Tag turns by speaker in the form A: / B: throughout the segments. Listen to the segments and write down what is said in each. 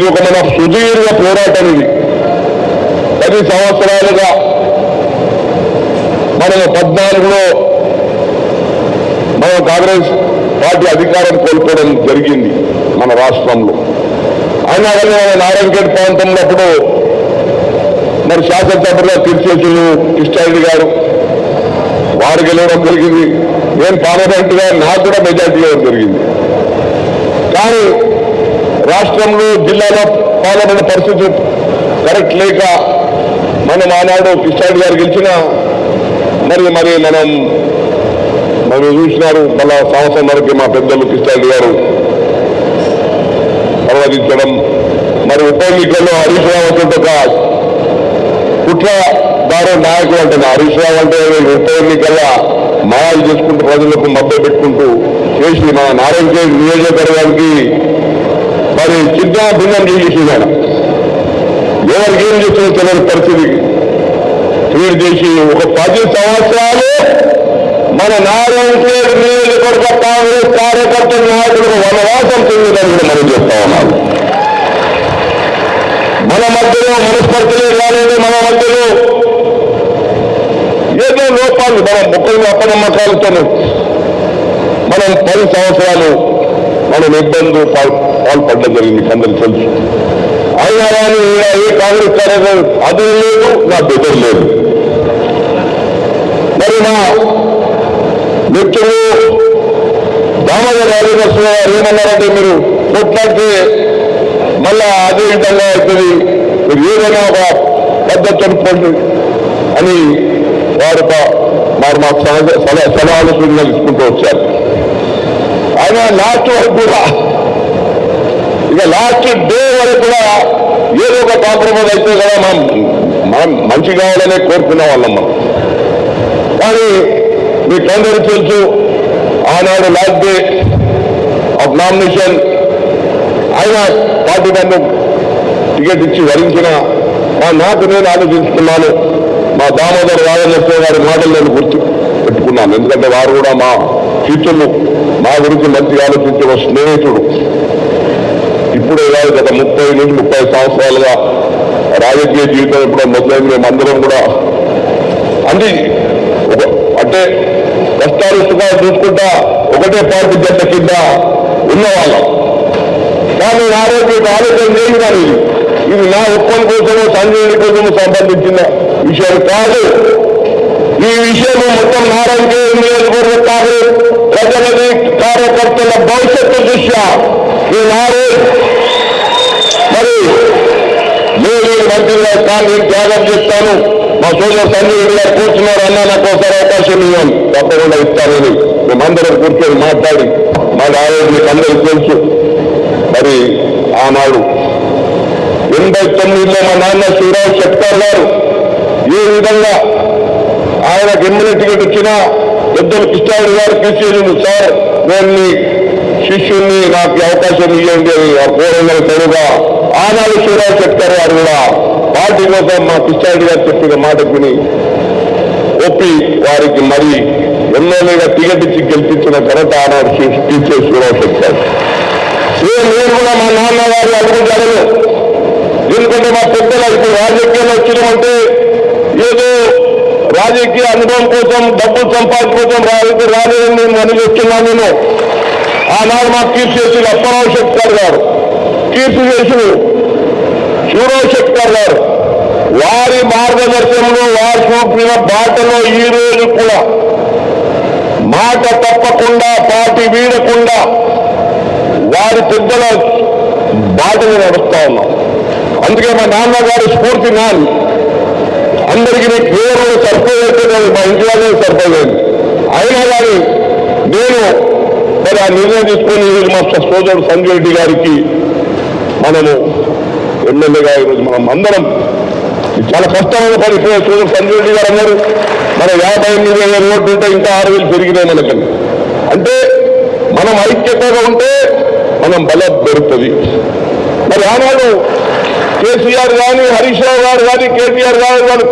A: ఇది ఒక మన సుదీర్ఘ పోరాటం ఇది. పది సంవత్సరాలుగా మనం పద్నాలుగులో మన కాంగ్రెస్ పార్టీ అధికారం కోల్పోవడం జరిగింది మన రాష్ట్రంలో. అయినా కానీ మన నారాయణఖేడ్ ప్రాంతంలో అప్పుడు మరి శాసనసభలో తిరుచేసులు కృష్ణారెడ్డి గారు. వారు గెలవడం జరిగింది. నేను పార్లమెంట్గా నాకు కూడా మెజార్టీ ఇవ్వడం జరిగింది. కానీ రాష్ట్రంలో జిల్లాలో పాల్గొన్న పరిస్థితి కరెక్ట్ లేక మనం ఆనాడు కృష్ణారెడ్డి గారు గెలిచిన మరి మరి మనం మనం చూసినారు మళ్ళా సంవత్సరం వరకు మా పెద్దలు కృష్ణారెడ్డి గారు ప్రవర్తించడం మరి ఉప ఎన్నికల్లో హరీష్ రావు అంటే ఒక కుట్రదారు నాయకుడు అంటే హరీష్ రావు అంటే ఉప ఎన్నికల్లో మాయాలు చేసుకుంటూ ప్రజలకు మద్దతు పెట్టుకుంటూ చేసి మన నారాయణ నియోజకవర్గానికి మరి చిన్న భిన్నం చేసేసింది ఎవరికి ఏం చేస్తుందో తెలియని పరిస్థితి. క్రియేట్ చేసి ఒక పది సంవత్సరాలు మన నారాయణ నియోజకవర్గ కాంగ్రెస్ కార్యకర్త నాయకులకు వనవాసం చెందిందని కూడా మనం చెప్తా ఉన్నాం. మన మధ్యలో మనస్పర్ధలే కాలేదు మన మధ్యలో ఏదో లోపాలు మన ముఖ్యంగా అపనమ్మకాలతో మనం పది సంవత్సరాలు మనం ఇబ్బందులు పాల్ పాల్పడడం జరిగింది అందరికి తెలుసు. అయినా కానీ ఏ కాంగ్రెస్ కార్యక్రమం అది లేదు నా బెదర్ లేదు. మరి మా మిత్రులు దామోదర్ రాజనరసింహ గారు ఏమన్నారంటే మీరు కొట్లాడితే మళ్ళా అదే విధంగా అవుతుంది. మీరు ఏదైనా ఒక పెద్ద అనుకోండి అని వారు ఒక వారు సలహాలు సూచనలు వచ్చారు. ఆయన లాస్ట్ వరకు కూడా. ఇక లాస్ట్ డే వరకు కూడా ఏదో ఒక కాంప్రమైజ్ అయితే కదా మనం మనం మంచి కావాలనే కోరుకునే వాళ్ళం మనం. కానీ మీ అందరికీ తెలుసు ఆనాడు లాస్ట్ డే ఆఫ్ నామినేషన్ ఆయన పార్టీ నన్ను టికెట్ ఇచ్చి వరించిన మా నాకు నేను ఆలోచించుకున్నాను. మా దామోదర్ రాజలక్ష్మి గారి మాటలు నేను గుర్తు పెట్టుకున్నాను. ఎందుకంటే వారు కూడా మా మిత్రులు మా గురించి మంచి ఆలోచించే ఒక స్నేహితుడు. ఇప్పుడే కాదు గత ముప్పై నుంచి ముప్పై సంవత్సరాలుగా రాజకీయ జీవితం ఇప్పుడు మొదలైంది. మేమందరం కూడా అన్ని ఒక అంటే కష్టాలు సుఖాలు చూసుకుంటా ఒకటే పార్టీ జట్ల కింద ఉన్నవాళ్ళం. కానీ నా రోజు ఆలోచన లేదు కానీ ఇది నా ఒప్పందం కోసమో సంజయ్ కోసమో సంబంధించిన విషయాలు కాదు. ఈ విషయం మొత్తం నారాయణ నియోజకవర్గ కాంగ్రెస్ ప్రజలకి కార్యకర్తల భవిష్యత్తు దృష్ట్యా ఈ నారే మరి నేను మంత్రిగా కానీ త్యాగం చేస్తాను. మా సోదరు సంజయ్ ఇలా కూర్చున్నారు అన్న నాకు ఒకసారి అవకాశం ఇవ్వండి. తప్పకుండా ఇస్తానని మేమందరం కూర్చొని మాట్లాడి మా ఆరోగ్యం మీకు అందరికీ తెలుసు. మరి ఆనాడు ఎనభై తొమ్మిదిలో మా నాన్న శివరావు చెప్తారు గారు ఏ విధంగా ఆయనకు ఎమ్మెల్యే టికెట్ ఇచ్చిన పెద్దలు కృష్ణారెడ్డి గారు పిలిచేది సార్ నేను శిష్యుల్ని శిష్యుణ్ణి నాకు అవకాశం ఇవ్వండి అని ఆ పూర్వంగా తెలుగుగా ఆనాడు శివరావు చెప్తారు వారు కూడా పార్టీ కోసం మా కృష్ణారెడ్డి గారు చెప్పిన మాట విని ఒప్పి వారికి మరి ఎమ్మెల్యేగా టికెట్ ఇచ్చి గెలిపించిన ఘనత ఆనాడు టీచే శివరావు చెప్తారు నేను కూడా మా నాన్న వారు అనుకుంటాను ఎందుకంటే మా పెద్దలు ఇప్పుడు రాజకీయాలు వచ్చినామంటే రాజకీయ అనుభవం కోసం డబ్బు సంపాదన కోసం రాజకీయ రాలేదని నేను చెప్తున్నాను నేను. ఆనాడు మాకు కీర్తి చేసి అప్పరావు శక్తికారు గారు కీర్తి చేసి శివరావు శక్తికారు గారు వారి మార్గదర్శనంలో వారు చూపిన బాటలో ఈ రోజు కూడా మాట తప్పకుండా పార్టీ వీడకుండా వారి పెద్దల బాటలు నడుస్తా ఉన్నాం. అందుకే మా నాన్నగారి స్ఫూర్తి నాన్ అందరికీ నీ పేరు సర్పంచ్ అయితే నేను మా ఇంట్లోనే సర్పంచ్ అయింది అయినా కానీ నేను మరి ఆ నిర్ణయం తీసుకొని ఈరోజు మా సోదరుడు సంజయ్ రెడ్డి గారికి మనము ఎమ్మెల్యేగా ఈరోజు మనం అందరం చాలా కష్టమైన పని సోదరుడు సంజయ్ రెడ్డి గారు అన్నారు. మన యాభై ఎనిమిది వేల ఓట్లు ఉంటే ఇంకా ఆరు వేలు పెరిగినాయి మనకని అంటే మనం ఐక్యతగా ఉంటే మనం బలం పెరుగుతుంది. మరి ఆనాడు కేసీఆర్ కానీ హరీష్ రావు గారు కానీ కేసీఆర్ గారు గారు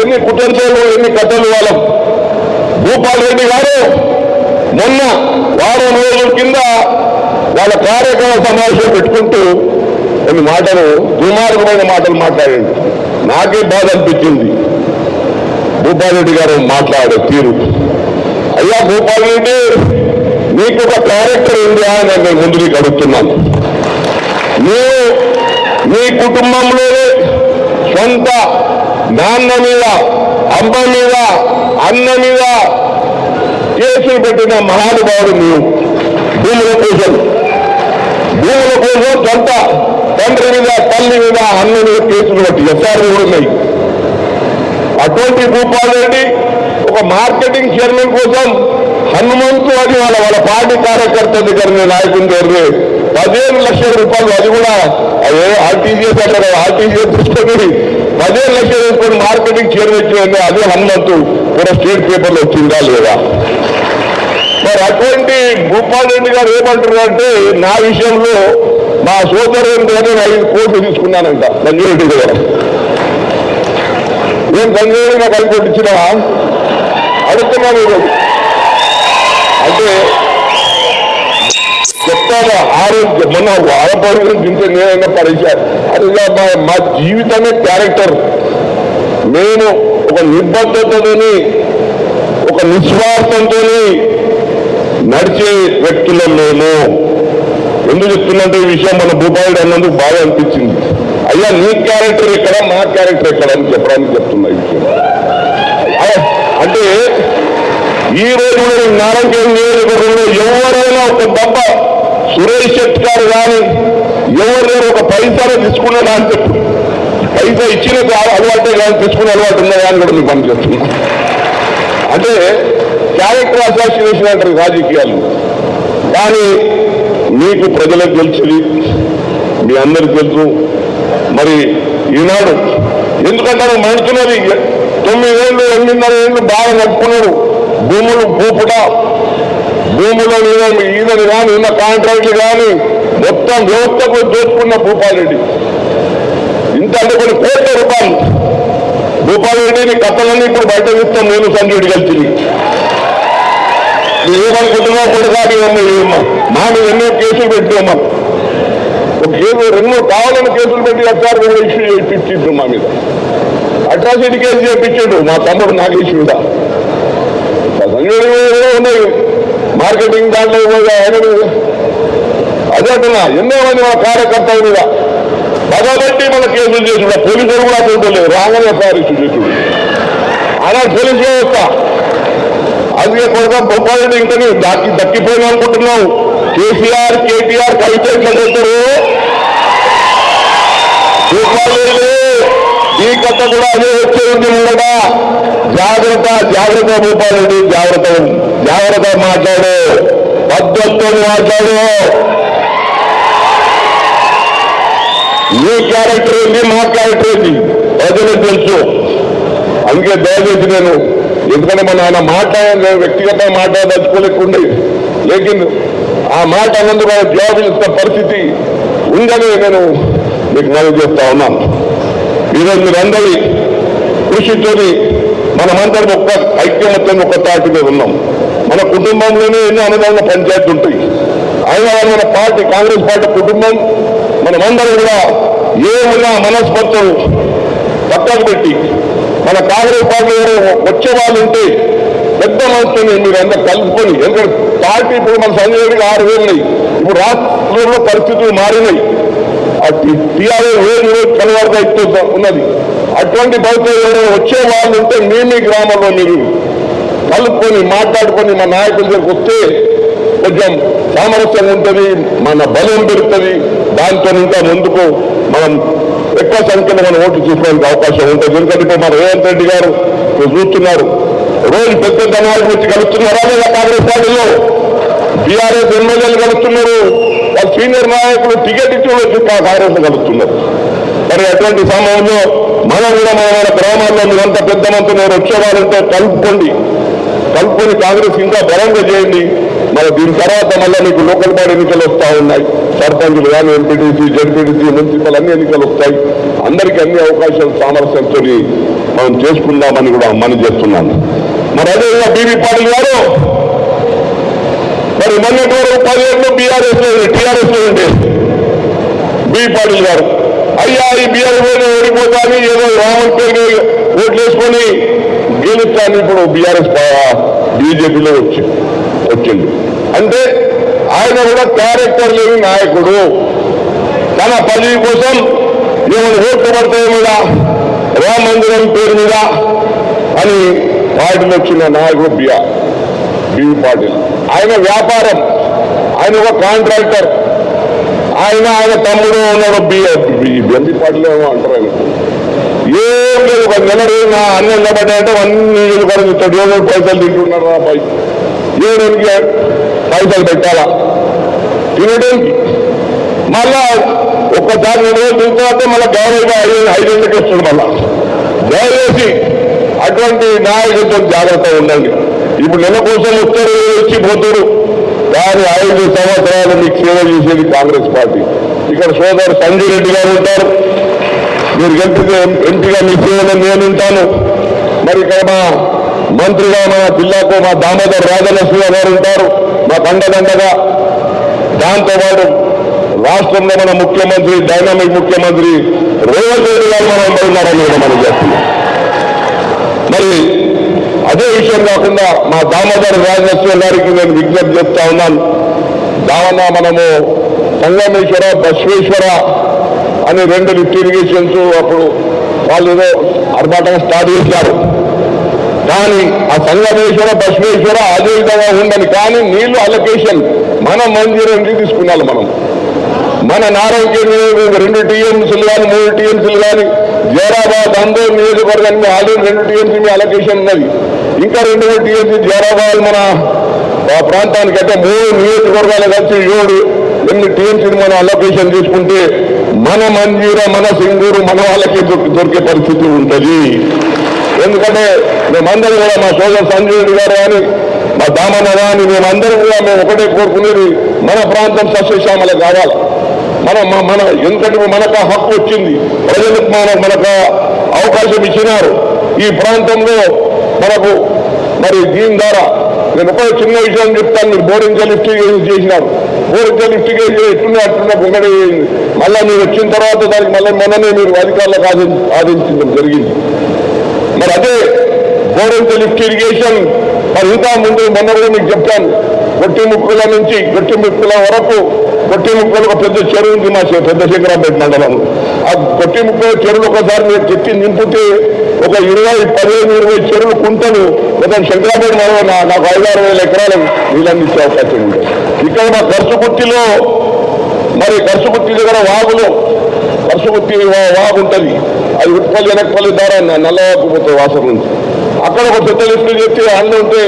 A: ఎన్ని కుటుంబాలు ఎన్ని కథలు వాళ్ళం భూపాల్ రెడ్డి గారు మొన్న వారం రోజుల కింద వాళ్ళ కార్యక్రమ సమావేశం పెట్టుకుంటూ కొన్ని మాటలు దుమార్గమైన మాటలు మాట్లాడండి. నాకే బాధ అనిపించింది. భూపాల్ రెడ్డి గారు మాట్లాడే తీరు. అయ్యా భూపాల్ రెడ్డి నీకు ఒక క్యారెక్టర్ ఉంది అని నేను ముందు నీకు అడుగుతున్నాను. నువ్వు మీ కుటుంబంలోనే సొంత నాన్న మీద అమ్మ మీద అన్న మీద కేసులు పెట్టిన మహానుభావుడు నీవు భూముల కోసం. భూముల కోసం సొంత తండ్రి మీద తల్లి మీద అన్న మీద కేసులు పెట్టి ఎస్ఆర్ కూడా ఉన్నాయి. అటువంటి భూపాల్ ఒక మార్కెటింగ్ చైర్మన్ కోసం హనుమంతు అని వాళ్ళ వాళ్ళ పార్టీ కార్యకర్త దగ్గర నాయకుని దగ్గర పదిహేను లక్షల రూపాయలు అది కూడా అదే ఆర్టీజీఎస్ అంటారు ఆర్టీజీఎస్ తీసుకొని పదిహేను లక్షలు తీసుకొని మార్కెటింగ్ చైర్మన్ అదే హనుమంతు కూడా స్టేట్ పేపర్లో వచ్చిందా లేదా? మరి అటువంటి భూపాల్ రెడ్డి గారు ఏమంటున్నారంటే నా విషయంలో మా సోదరుని దగ్గర ఐదు కోట్లు తీసుకున్నానంట సంజయరెడ్డి గారు. నేను సంజయరెడ్డి నాకు ఐదు కోట్లు ఇచ్చినా అడుగుతున్నాను. అంటే చెప్తాను ఆరోగ్యం మొన్న ఆడపడుకుని తింటే నేనైనా పడేశాను. అది మా మా జీవితమే క్యారెక్టర్ నేను ఒక నిబద్ధతని ఒక నిస్వార్థంతో నడిచే వ్యక్తులం మేము ఎందుకు చెప్తున్నంటే ఈ విషయం మన భూపాయుడు అన్నందుకు బాగా అనిపించింది. అయ్యా నీ క్యారెక్టర్ ఇక్కడ మా క్యారెక్టర్ ఇక్కడ అని చెప్పడానికి చెప్తున్నా ఈ విషయం. అంటే ఈ రోజు కూడా నారాయణ నియోజకవర్గంలో ఎవరైనా ఒక డబ్బా సురేష్ శెట్టి గారు కానీ ఎవరైనా ఒక పైసా తీసుకున్నాడు అని చెప్పు. పైసా ఇచ్చిన అలవాటే కానీ తీసుకునే అలవాటు ఉన్నాయా అని కూడా మీకు పని చేస్తున్నా. అంటే క్యారెక్టర్ అసోసియేషన్ అంటారు రాజకీయాలు. కానీ మీకు ప్రజలకు తెలిసింది మీ అందరికి తెలుసు. మరి ఈనాడు ఎందుకంటారు మనుషులది? తొమ్మిదేళ్ళు ఎనిమిదిన్నర ఏళ్ళు బాగా నడుపుకున్నాడు భూములు భూపుట భూములో ఈయనని కానీ ఉన్న కాంట్రాక్ట్లు కానీ మొత్తం వ్యవస్థకు దోచుకున్న భూపాలరెడ్డి. ఇంత అంటే కొన్ని కోట్ల రూపాయలు. భూపాలరెడ్డిని కథలన్నీ ఇప్పుడు బయట చూస్తాం నేను సంజయుడు కలిసి. ఏమనుకుంటున్నావు కొడుకాడి మా మీద ఎన్నో కేసులు పెట్టామా ఒక కేసు రెండు కావాలని కేసులు పెట్టి ఎఫ్ఆర్ ఇష్యూ చేయించిండ్రు మా మీద. అట్రాసిటీ కేసు చేయించాడు మా తమ్ముడు నాకు సంజయుడి మీద ఉన్నాయి. మార్కెటింగ్ దాంట్లో కూడా ఆయన అదే అంటున్నా ఎన్నో మంది మన కార్యకర్తల మీద. పగబట్టి మన కేసులు చేసుకుంటా పోలీసులు కూడా చూడలేదు రాగానే ఎఫ్ఐఆర్ ఇష్యూ చేసుడు అలాంటి పోలీస్ వ్యవస్థ అందుకే కొడుక గొప్పవాళ్ళు ఇంకా నీవు దక్కి అనుకుంటున్నావు? కేసీఆర్ కేటీఆర్ కవిత ఎట్లా చేస్తారు? గోపాలరెడ్డి కూడా అదే వచ్చే ఉంది ఉండగా జాగ్రత్త జాగ్రత్త రూపాయలండి జాగ్రత్త జాగ్రత్త మాట్లాడు. పద్ధతితో మాట్లాడు. ఏ క్యారెక్టర్ ఏంటి మా క్యారెక్టర్ ఏంటి ప్రజలకు తెలుసు. అందుకే దయచేసి నేను ఎందుకంటే మన ఆయన మాట్లాడాను నేను వ్యక్తిగతంగా మాట్లాడదలుచుకోలేకుండే. లేకిన్ ఆ మాట అన్నందుకు ఆయన జవాబు ఇస్తున్న పరిస్థితి ఉందని నేను మీకు మనం చేస్తా ఉన్నాను. ఈరోజు మీరందరి కృషితోని మనమందరం ఒక్క ఐక్యమత్యం ఒక్క తాటి మీద ఉన్నాం. మన కుటుంబంలోనే ఎన్నో అనుభవంగా పంచాయతీ ఉంటాయి అయినా మన పార్టీ కాంగ్రెస్ పార్టీ కుటుంబం మనమందరం కూడా ఏమున్నా మనస్పర్ధలు పక్కకు పెట్టి మన కాంగ్రెస్ పార్టీ వచ్చే వాళ్ళు ఉంటే పెద్ద మనసుని మీరు అందరు కలుపుకొని ఎందుకంటే పార్టీ ఇప్పుడు మన సంజయ్ గారికి ఆరు వేలు ఉన్నాయి. ఇప్పుడు రాష్ట్రంలో పరిస్థితులు మారినాయి. ఆ రోజు రోజు ఉన్నది. అటువంటి భవిష్యత్తు ఎవరైనా వచ్చే వాళ్ళు ఉంటే మీ మీ గ్రామంలో మీరు కలుపుకొని మాట్లాడుకొని మా నాయకుల దగ్గరకు వస్తే కొంచెం సామరస్యం ఉంటుంది మన బలం పెరుగుతుంది దాంతో ఇంకా ముందుకు మనం ఎక్కువ సంఖ్యలో మనం ఓట్లు చూసుకోవడానికి అవకాశం ఉంటుంది. ఎందుకంటే ఇప్పుడు మన రేవంత్ రెడ్డి గారు చూస్తున్నారు రోజు పెద్ద పెద్ద నాయకులు వచ్చి కలుస్తున్నారా లేదా కాంగ్రెస్ పార్టీలో? బీఆర్ఎస్ ఎమ్మెల్యేలు కలుస్తున్నారు సీనియర్ నాయకులు టికెట్ ఇచ్చి వచ్చి కాంగ్రెస్ కలుస్తున్నారు మరి అటువంటి సమయంలో మనం కూడా మన మన గ్రామాల్లో మీరంతా పెద్ద మంత్రి నేను వచ్చేవారంటే కలుపుకోండి కలుపుకొని కాంగ్రెస్ ఇంకా బలంగా చేయండి. మరి దీని తర్వాత మళ్ళీ మీకు లోకల్ బాడీ ఎన్నికలు వస్తూ ఉన్నాయి. సర్పంచులు కానీ ఎంపీటీసీ జడ్పీటీసీ మున్సిపల్ అన్ని ఎన్నికలు వస్తాయి. అందరికీ అన్ని అవకాశాలు సామరస్యంతో మనం చేసుకుందామని కూడా మనం చేస్తున్నాను. మరి అదేవిధంగా బీబీ పాటిల్ గారు మరి మొన్నటి వరకు పదిహేను బీఆర్ఎస్ టీఆర్ఎస్ ఉంటే బి పాటిల్ గారు. అయ్యా ఈ బీఆర్ఎస్ ఓడిపోతాను ఏదో రామన్ పేరు ఓట్లేసుకొని గెలుస్తాను. ఇప్పుడు బీఆర్ఎస్ బీజేపీలో వచ్చి వచ్చింది. అంటే ఆయన కూడా క్యారెక్టర్ లేని నాయకుడు. తన పదవి కోసం ఏమైనా ఓట్లు పడతాయి మీద రామ మందిరం పేరు మీద అని పార్టీలో వచ్చిన నాయకుడు బిఆర్ బివి పాటిల్. ఆయన వ్యాపారం. ఆయన ఒక కాంట్రాక్టర్. ఆయన ఆయన తమ్ముడు ఉన్నాడు బెంబి పాటిల్ అంటారు ఆయన. ఏం లేదు ఒక నెల నా అన్నం నిలబడ్డాయంటే అన్ని నిలబడి ఏడు పైసలు తింటున్నారు ఆ పై ఏడానికి పైసలు పెట్టాలా? తినడానికి. మళ్ళా ఒక్కసారి రెండు రోజులు తిన్న తర్వాత మళ్ళీ గౌరవంగా ఐదు ఐదేళ్ళకి వస్తుంది మళ్ళా. దయచేసి అటువంటి నాయకులతో జాగ్రత్తగా ఉండండి. ఇప్పుడు నెల కోసం వస్తారు వచ్చి పోతారు. కానీ ఐదు సంవత్సరాలు మీకు సేవ చేసేది కాంగ్రెస్ పార్టీ. ఇక్కడ సోదరు సంజయ్ రెడ్డి గారు ఉంటారు. మీరు గెలిపితే ఎంపీగా మీ సేవలో నేను ఉంటాను. మరి ఇక్కడ మా మంత్రిగా మా జిల్లాకు మా దామోదర్ రాజలక్ష్మి గారు ఉంటారు. మా దండదండగా దాంతోపాటు రాష్ట్రంలో మన ముఖ్యమంత్రి డైనామిక్ ముఖ్యమంత్రి రేవంత్ రెడ్డి గారు మనం ఉన్నారని కూడా మనం చెప్తున్నాం మరి అదే విషయం కాకుండా మా దామోదర్ రాజలక్ష్మి గారికి నేను విజ్ఞప్తి చేస్తా ఉన్నాను. దావన మనము సంగమేశ్వర బస్వేశ్వర అని రెండు లిఫ్ట్ ఇరిగేషన్స్ అప్పుడు వాళ్ళు ఏదో అర్బాటంగా స్టార్ట్ చేశారు. కానీ ఆ సంగమేశ్వర బసవేశ్వర అదే విధంగా ఉండని కానీ నీళ్ళు అలొకేషన్ మనం మంజూరు తీసుకున్నాను మనం. మన నారాయణ రెండు టీఎంసీలు కానీ మూడు టీఎంసీలు కానీ జోరాబాద్ అందరూ నియోజకవర్గానికి ఆల్రెడీ రెండు టీఎంసీ మీ అలొకేషన్ ఉన్నది. ఇంకా రెండు మూడు టీఎంసీ జోరాబాద్ మన ప్రాంతానికి అంటే మూడు నియోజకవర్గాలు కలిసి ఏడు ఎన్ని టీఎంసీని మనం అలొకేషన్ తీసుకుంటే మన మంజీర మన సింగూరు మన వాళ్ళకి దొరికే పరిస్థితి ఉంటుంది. ఎందుకంటే మేమందరం కూడా మా సోదరు సంజయుడు గారు కానీ మా దామన్న కానీ మేమందరం కూడా మేము ఒకటే కోరుకునేది మన ప్రాంతం సస్యశ్యామల కావాలి. మన మన- మన ఎందుకంటే మనకు హక్కు వచ్చింది ప్రజలకు మన మనకు అవకాశం ఇచ్చినారు. ఈ ప్రాంతంలో మనకు మరి దీని ద్వారా నేను ఒక చిన్న విషయం చెప్తాను మీరు బోరింగ్ లిఫ్ట్ చేసినారు. బోరింగ్ లిఫ్ట్ ఎట్లున్నా అట్లున్నా పొంగడి మళ్ళా మీరు వచ్చిన తర్వాత దానికి మళ్ళీ మననే మీరు అధికారులకు ఆది ఆదించడం జరిగింది. మరి అదే బోరింగ్ లిఫ్ట్ ఇరిగేషన్ మరి ఇంకా ముందు మొన్న కూడా మీకు చెప్తాను గొట్టి ముక్కుల నుంచి గొట్టి ముక్కుల వరకు కొట్టి ముక్కలు ఒక పెద్ద చెరువు ఉంది మా పెద్ద శంకరాపేట మండలం ఆ కొట్టి ముక్కలు చెరువులు ఒకసారి మీరు చెట్టి నింపితే ఒక ఇరవై పదిహేను ఇరవై చెరువులు కుంటలు మొత్తం శంకరాపేట మండలం నాకు ఐదు ఆరు వేల ఎకరాలు నీళ్ళని ఇచ్చే అవకాశం ఉంది. ఇక్కడ మా ఖర్చుకుట్టిలో మరి ఖర్చుకుట్టి దగ్గర వాగులో ఖర్చుకుట్టి వా- వాగు ఉంటుంది. అది ఉట్పల్లి వెనకపల్లి ద్వారా న- నల్లవాగు వాసన నుంచి అక్కడ ఒక పెద్ద లిఫ్ట్ చెప్తే అన్నీ ఉంటే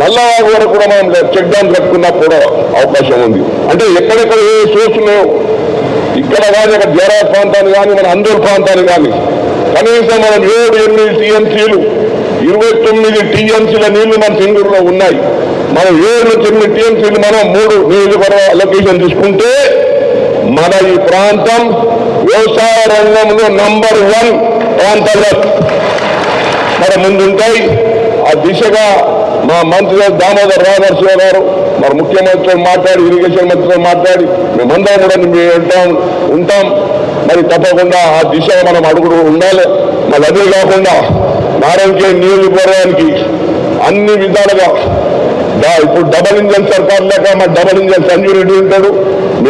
A: నల్లవాగు వరకు కూడా మనం చెక్ డ్యామ్ కట్టుకున్నా కూడా అవకాశం ఉంది. అంటే ఎక్కడెక్కడ ఏ సోర్సులు ఇక్కడ కానీ అక్కడ జరా ప్రాంతాన్ని కానీ మన అందూర్ ప్రాంతాన్ని కానీ కనీసం మనం ఏడు ఎనిమిది టీఎంసీలు ఇరవై తొమ్మిది టీఎంసీల నీళ్ళు మన సింగూరులో ఉన్నాయి. మనం ఏడు తొమ్మిది టీఎంసీలు మనం మూడు నియోజకవర్గ అలొకేషన్ తీసుకుంటే మన ఈ ప్రాంతం వ్యవసాయ రంగంలో నంబర్ వన్ ప్రాంతంలో. మన ముందుంటాయి. ఆ దిశగా మా మంత్రి దామోదర్ రామర్శివ గారు మరి ముఖ్యమంత్రితో మాట్లాడి ఇరిగేషన్ మంత్రితో మాట్లాడి మేమందరం కూడా మేము ఉంటాం ఉంటాం. మరి తప్పకుండా ఆ దిశగా మనం అడుగుడు ఉండాలి. మరి అదే కాకుండా నారాయణకే నియోజకవర్గానికి అన్ని విధాలుగా ఇప్పుడు డబల్ ఇంజన్ సర్కార్ లేక మా డబల్ ఇంజన్ సంజీవ్ రెడ్డి ఉంటాడు.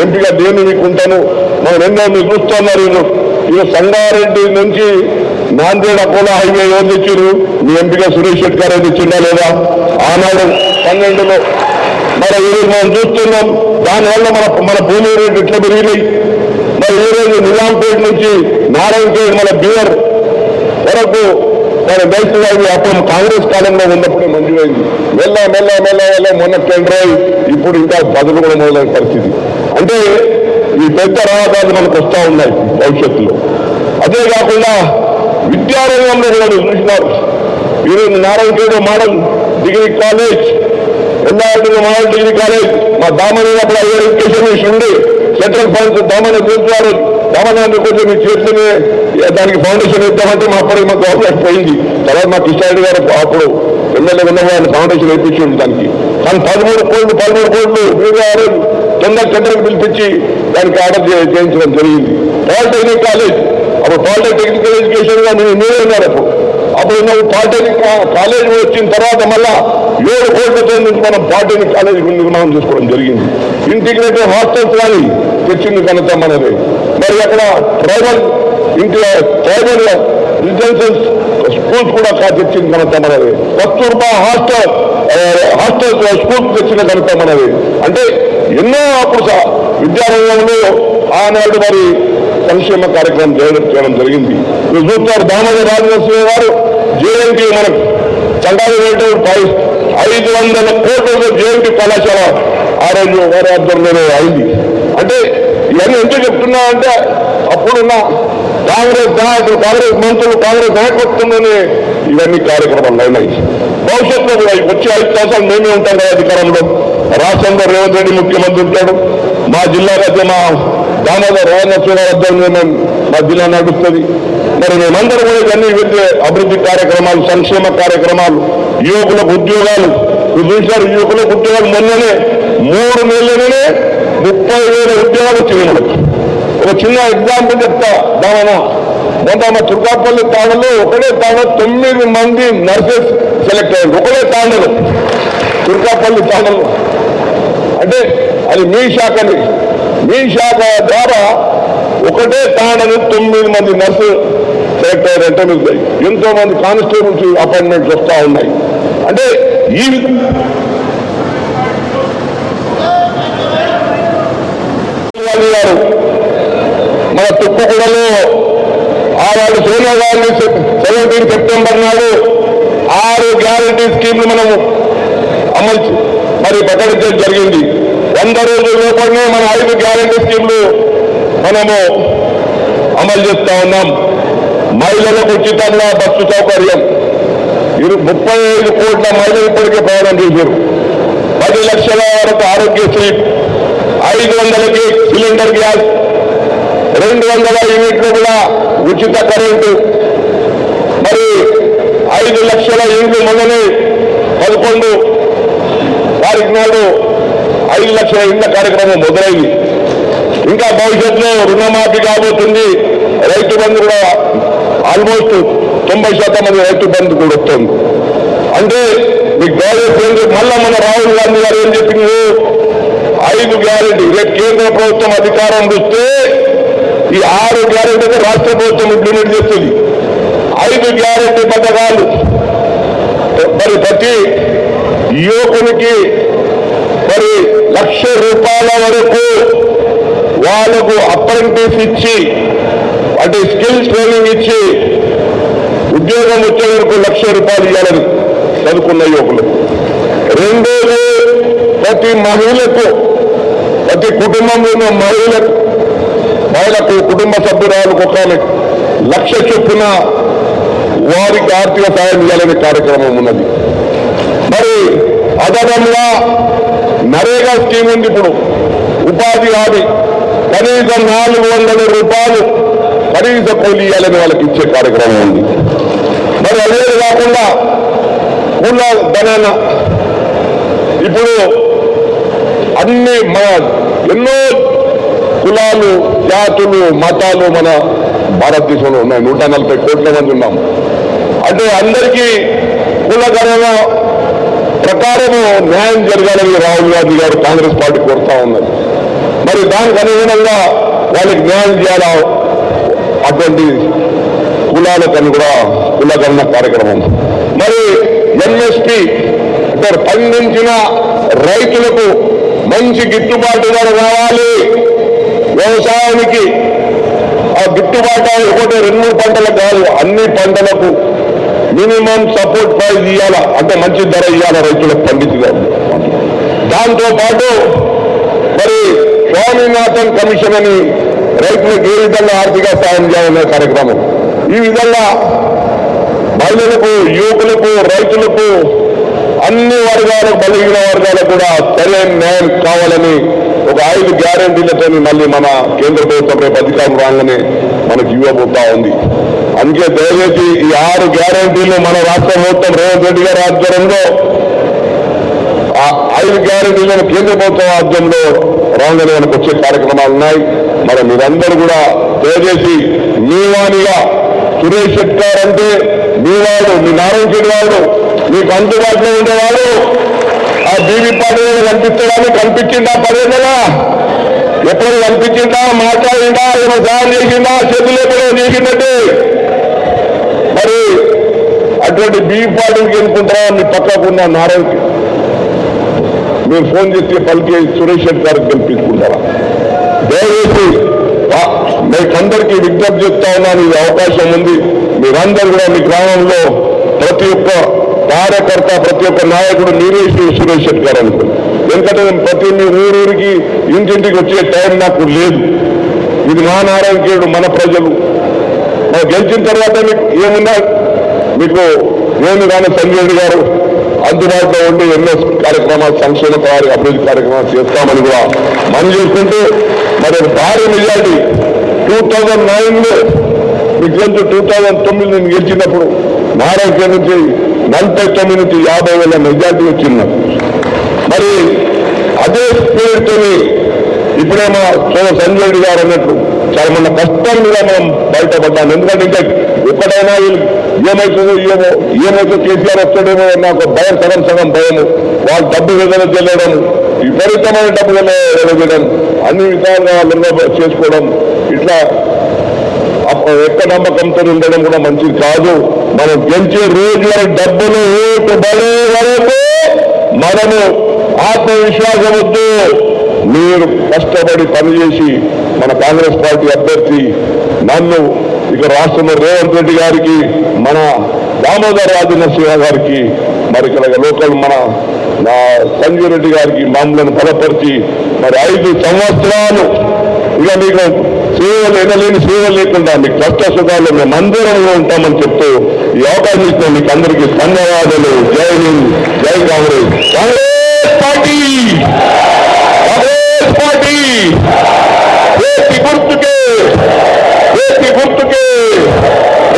A: ఎంపీగా దేని మీకు ఉంటాను. మనం ఎన్నో మీరు చూస్తున్నారు ఈరోజు. ఈరోజు సంగారెడ్డి నుంచి నాందేడ్ అపోలో హైవే ఎవరు తెచ్చారు మీ ఎంపీగా సురేష్ శెట్టి గారు తెచ్చిందా లేదా? ఆనాడు పన్నెండులో మరి ఈరోజు మనం చూస్తున్నాం దానివల్ల మన మన భూమి రేటు ఎట్లా పెరిగినాయి? మరి ఈరోజు నిజాంపేట నుంచి నారాయణపేట మన బీఆర్ వరకు మన నేషనల్ అప్పుడు కాంగ్రెస్ కాలంలో ఉన్నప్పుడే మంజూరైంది. మెల్ల మెల్ల మెల్ల మెల్ల మొన్న టెండర్ అయి ఇప్పుడు ఇంకా బదులు కూడా మొదలైన పరిస్థితి. అంటే ఈ పెద్ద రహదారులు మనకు వస్తూ ఉన్నాయి భవిష్యత్తులో. అదే కాకుండా విద్యారంగంలో కూడా మీరు చూసినారు ఈరోజు Narayanpet model degree college Yellareddy model degree college మా దామనప్పుడు హైయర్ ఎడ్యుకేషన్ మిషన్ ఉండి సెంట్రల్ ఫండ్స్ దామన కూర్చున్నారు. దామనాన్ని కొంచెం మీ చేతిని దానికి ఫౌండేషన్ ఇద్దామంటే మా అప్పటికి మాకు అవకాశం పోయింది. తర్వాత మా కృష్ణారెడ్డి గారు అప్పుడు ఎమ్మెల్యే ఉన్నప్పుడు ఫౌండేషన్ వేయించింది దానికి. కానీ పదమూడు కోట్లు పదమూడు కోట్లు మీరు ఆ రోజు తొందర టెండర్ పిలిపించి దానికి ఆర్డర్ చేయించడం జరిగింది. పాలిటెక్నిక్ కాలేజ్ అప్పుడు పాలిటెక్నికల్ ఎడ్యుకేషన్గా నేను మీరే ఉన్నారు అప్పుడు అప్పుడు నువ్వు పాలిటెక్నిక్ కాలేజ్ వచ్చిన తర్వాత మళ్ళా ఏడు కోట్లతో నుంచి మనం పాలిటెక్నిక్ కాలేజ్ నిర్మాణం చేసుకోవడం జరిగింది. ఇంటిగ్రేటెడ్ హాస్టల్స్ కానీ తెచ్చింది కనుక మనది. మరి అక్కడ ట్రైబల్ ఇంటి ట్రైబల్ రెసిడెన్షియల్ స్కూల్స్ కూడా తెచ్చింది కనుక మనది. కస్తూర్బా హాస్టల్ హాస్టల్ స్కూల్స్ తెచ్చిన కనుక మనది. అంటే ఎన్నో అప్పుడు స- విద్యారంగంలో ఆనాడు మరి సంక్షేమ కార్యక్రమం చేయడం చేయడం జరిగింది. మీరు చూస్తారు దామోదర రాజనరసింహ గారు జేఎన్టీ మనకు చండాలి రేటు ఐదు వందల కోట్ల జేఎన్టీ కళాశాల ఆ రోజు వారి ఆధ్వర్యంలో అయింది. అంటే ఇవన్నీ ఎందుకు చెప్తున్నా అంటే అప్పుడున్న కాంగ్రెస్ నాయకులు కాంగ్రెస్ మంత్రులు కాంగ్రెస్ నాయకత్వంలోనే ఇవన్నీ కార్యక్రమాలు అయినాయి. భవిష్యత్తులో కూడా వచ్చే ఐదు సంవత్సరాలు మేమే ఉంటాం కదా అధికారంలో. రాష్ట్రంలో రేవంత్ రెడ్డి ముఖ్యమంత్రి ఉంటాడు. మా జిల్లా మధ్య మా దామోదర్ రాజనరసింహ మధ్యలో మా జిల్లా నడుస్తుంది. మరి మేమందరం కూడా ఇవన్నీ ఇవన్నీ అభివృద్ధి కార్యక్రమాలు సంక్షేమ కార్యక్రమాలు యువకులకు ఉద్యోగాలు చూశారు యువకులకు ఉద్యోగాలు మొన్ననే మూడు నెలలనే ముప్పై వేల ఉద్యోగాలు వచ్చినాయి ఒక చిన్న ఎగ్జాంపుల్ చెప్తా దామన మొన్న మా తుర్కాపల్లి తాండలో ఒకటే తాండ తొమ్మిది మంది నర్సెస్ సెలెక్ట్ అయ్యారు. ఒకటే తాండలో తుర్కాపల్లి తాండలో. అంటే అది మీ శాఖని మీ శాఖ ద్వారా ఒకటే తాడని తొమ్మిది మంది నర్సు సెలెక్ట్ అయ్యారంటే మీకు ఎంతో మంది కానిస్టేబుల్స్ అపాయింట్మెంట్స్ వస్తూ ఉన్నాయి. అంటే ఈ గారు మన తుప్పకూడలో ఆనాడు సోనియా గాంధీ సెవెంటీన్ సెప్టెంబర్ నాడు ఆరు గ్యారంటీ స్కీమ్లు మనము అమలు మరి ప్రకటించడం జరిగింది. వంద రోజుల లోపలనే మన ఐదు గ్యారంటీ స్కీమ్లు మనము అమలు చేస్తా ఉన్నాం. మహిళలకు ఉచితంగా బస్సు సౌకర్యం. ఇరు ముప్పై ఐదు కోట్ల మహిళలు ఇప్పటికే ప్రయాణం చేశారు. పది లక్షల వరకు ఆరోగ్యశ్రీ ఐదు వందలకి సిలిండర్ గ్యాస్ రెండు వందల యూనిట్లు కూడా ఉచిత కరెంటు. మరి ఐదు లక్షల ఇండ్లు మొదలు పదకొండు తారీఖు నాడు ఐదు లక్షల ఇండ్ల కార్యక్రమం మొదలైంది. ఇంకా భవిష్యత్తులో రుణమాఫీ కాబోతుంది. రైతు బంధు కూడా ఆల్మోస్ట్ తొంభై శాతం మంది రైతు బంధు కూడా వస్తుంది. అంటే మీకు గౌరవ మళ్ళా మన రాహుల్ గాంధీ గారు ఏం చెప్పింది ఐదు గ్యారెంటీ రేపు కేంద్ర ప్రభుత్వం అధికారం వస్తే ఈ ఆరు గ్యారెంటీ రాష్ట్ర ప్రభుత్వం ఇంప్లిమెంట్ చేస్తుంది. ఐదు గ్యారెంటీ పథకాలు. మరి ప్రతి యువకునికి మరి లక్ష రూపాయల వరకు వాళ్ళకు అప్రెంటిస్ ఇచ్చి అంటే స్కిల్ ట్రైనింగ్ ఇచ్చి ఉద్యోగం వచ్చే వరకు లక్ష రూపాయలు ఇవ్వాలని చదువుకున్న యువకులు. రెండోది ప్రతి మహిళకు ప్రతి కుటుంబంలో మహిళకు మహిళకు కుటుంబ సభ్యురాలకు ఒక లక్ష చొప్పున వారికి ఆర్థిక సహాయం ఇవ్వాలనే కార్యక్రమం ఉన్నది. మరి అదనంగా నరేగా స్కీమ్ ఉంది ఇప్పుడు. ఉపాధి హామీ. కనీసం నాలుగు వందల రూపాయలు కనీస కూలి ఇవ్వాలని వాళ్ళకి ఇచ్చే కార్యక్రమం ఉంది. మరి అదే కాకుండా కుల ధనన ఇప్పుడు అన్ని మన ఎన్నో కులాలు జాతులు మతాలు మన భారతదేశంలో ఉన్నాయి. నూట నలభై కోట్ల మంది ఉన్నాం. అంటే అందరికీ కుల గణన ప్రకారము న్యాయం జరగాలని రాహుల్ గాంధీ గారు కాంగ్రెస్ పార్టీ కోరుతా ఉన్నది. మరి దానికి అనుగుణంగా వాళ్ళకి న్యాయం చేయాలా అటువంటి కులాలకని కూడా కులగణన కార్యక్రమం. మరి ఎంఎస్పి ఇక్కడ పండించిన రైతులకు మంచి గిట్టుబాటు ధర రావాలి. వ్యవసాయానికి ఆ గిట్టుబాటు ఒకటి రెండు పంటలకు కాదు అన్ని పంటలకు మినిమం సపోర్ట్ ప్రైజ్ ఇవ్వాల అంటే మంచి ధర ఇవ్వాల రైతులకు పండించిన దాంతో పాటు మరి స్వామినాథన్ కమిషన్ అని రైతులకు ఏ విధంగా ఆర్థిక సాయం చేయాలనే కార్యక్రమం. ఈ విధంగా మహిళలకు యువకులకు రైతులకు అన్ని వర్గాలకు బలిగిన వర్గాలకు కూడా సరైన న్యాయం కావాలని ఒక ఐదు గ్యారంటీలతో మళ్ళీ మన కేంద్ర ప్రభుత్వం రేపు అధికారం రాగానే మనకి ఇవ్వబోతా ఉంది. అందుకే దయచేసి ఈ ఆరు గ్యారంటీలు మన రాష్ట్ర ప్రభుత్వం రేవంత్ రెడ్డి గారి ఆధ్వర్యంలో ఆ ఐదు గ్యారంటీలను కేంద్ర ప్రభుత్వం ఆధ్వర్యంలో రాగానే మనకు వచ్చే కార్యక్రమాలు ఉన్నాయి. మరి మీరందరూ కూడా దయచేసి మీ వాణిగా సురేష్ శెట్టార్ అంటే మీ వాడు మీ నారాయణ వాడు మీకు అందుబాటులో ఉండేవాడు. ఆ బీవీ పార్టీ కనిపించడానికి కనిపించిందా? పదేళ్ళగా? ఎప్పుడు కనిపించిందా? మాట్లాడిందా? ఏమో సహాయం చేసిందా? చేతులు ఎప్పుడో చేసిందంటే మరి అటువంటి బీ పార్టీకి ఎన్నుకుంటారా మీ పక్కకున్న నారాయణకి. మీరు ఫోన్ చేసి పలికి సురేష్ రెడ్డి గారికి కల్పించుకుంటారా? దయచేసి మీకు మీకందరికీ విజ్ఞప్తి చెప్తా ఉన్నాను ఇది అవకాశం ఉంది. మీరందరూ కూడా మీ గ్రామంలో ప్రతి ఒక్క కార్యకర్త ప్రతి ఒక్క నాయకుడు మీరే సురేష్ రెడ్డి గారు అనుకోండి. ఎందుకంటే నేను ప్రతి మీ ఊరూరికి ఇంటింటికి వచ్చే టైం నాకు లేదు. ఇది మా నారాయణకేయుడు మన ప్రజలు. గెలిచిన తర్వాత మీకు ఏమున్నా? మీకు ఏమి కానీ సంజయ్ గారు అందుబాటులో ఉండి ఎన్నో కార్యక్రమాలు సంక్షేమ కార్య అభివృద్ధి కార్యక్రమాలు చేస్తామని కూడా మనం చూసుకుంటే మరి ఒక భారీ మెజార్టీ టూ థౌజండ్ నైన్లో మీకు తెలుసు టూ థౌజండ్ తొమ్మిది నేను గెలిచినప్పుడు మహారాష్ట్ర నుంచి నలభై తొమ్మిది నుంచి యాభై వేల మెజార్టీ వచ్చింది. మరి అదే స్పీడ్తో ఇప్పుడే మా సంజయ్ గారు అన్నట్టు చాలా మన కష్టం మనం బయటపడ్డాం. ఎందుకంటే ఇంకా ఎక్కడైనా ఏమవుతుందో ఏమో ఏమైతే కేసీఆర్ వస్తాడేమో నాకు భయం సగం సగం భయము. వాళ్ళు డబ్బు విడుదల చెల్లడం విపరీతమైన డబ్బు వెళ్ళడం అన్ని విధాలుగా వాళ్ళు చేసుకోవడం ఇట్లా అప్ప- ఎక్క నమ్మకంతో ఉండడం కూడా మంచిది కాదు. మనం గెలిచే రోజుల డబ్బులు ఓటు బలే వరకు మనము ఆత్మవిశ్వాసం వద్దు మీరు కష్టపడి పనిచేసి మన కాంగ్రెస్ పార్టీ అభ్యర్థి నన్ను ఇక రాష్ట్రంలో రేవంత్ రెడ్డి గారికి మన దామోదర్ రాజు నరసింహ గారికి మరి ఇక్కడ లోకల్ మన నా సంజయ్ రెడ్డి గారికి మమ్మల్ని బలపరిచి మరి ఐదు సంవత్సరాలు ఇక మీకు సేవలు ఎనలేని సేవలు లేకుండా మీకు కష్ట సుఖాలు మేము అందరంలో ఉంటామని చెప్తూ ఈ అవకాశం ఇచ్చిన మీకు అందరికీ ధన్యవాదాలు. జై హింద్ జై Congress. Congress party! Congress party AP గుర్తుకే. ఏపీ గుర్తుకే.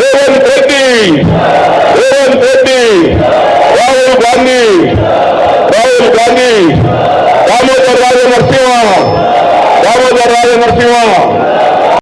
A: రేవంత్ రెడ్డి. రేవంత్ రెడ్డి. రాహుల్ గాంధీ. రాహుల్ గాంధీ. దామోదర్ రాజ నరసింహ దామోదర్ రాజ నరసింహ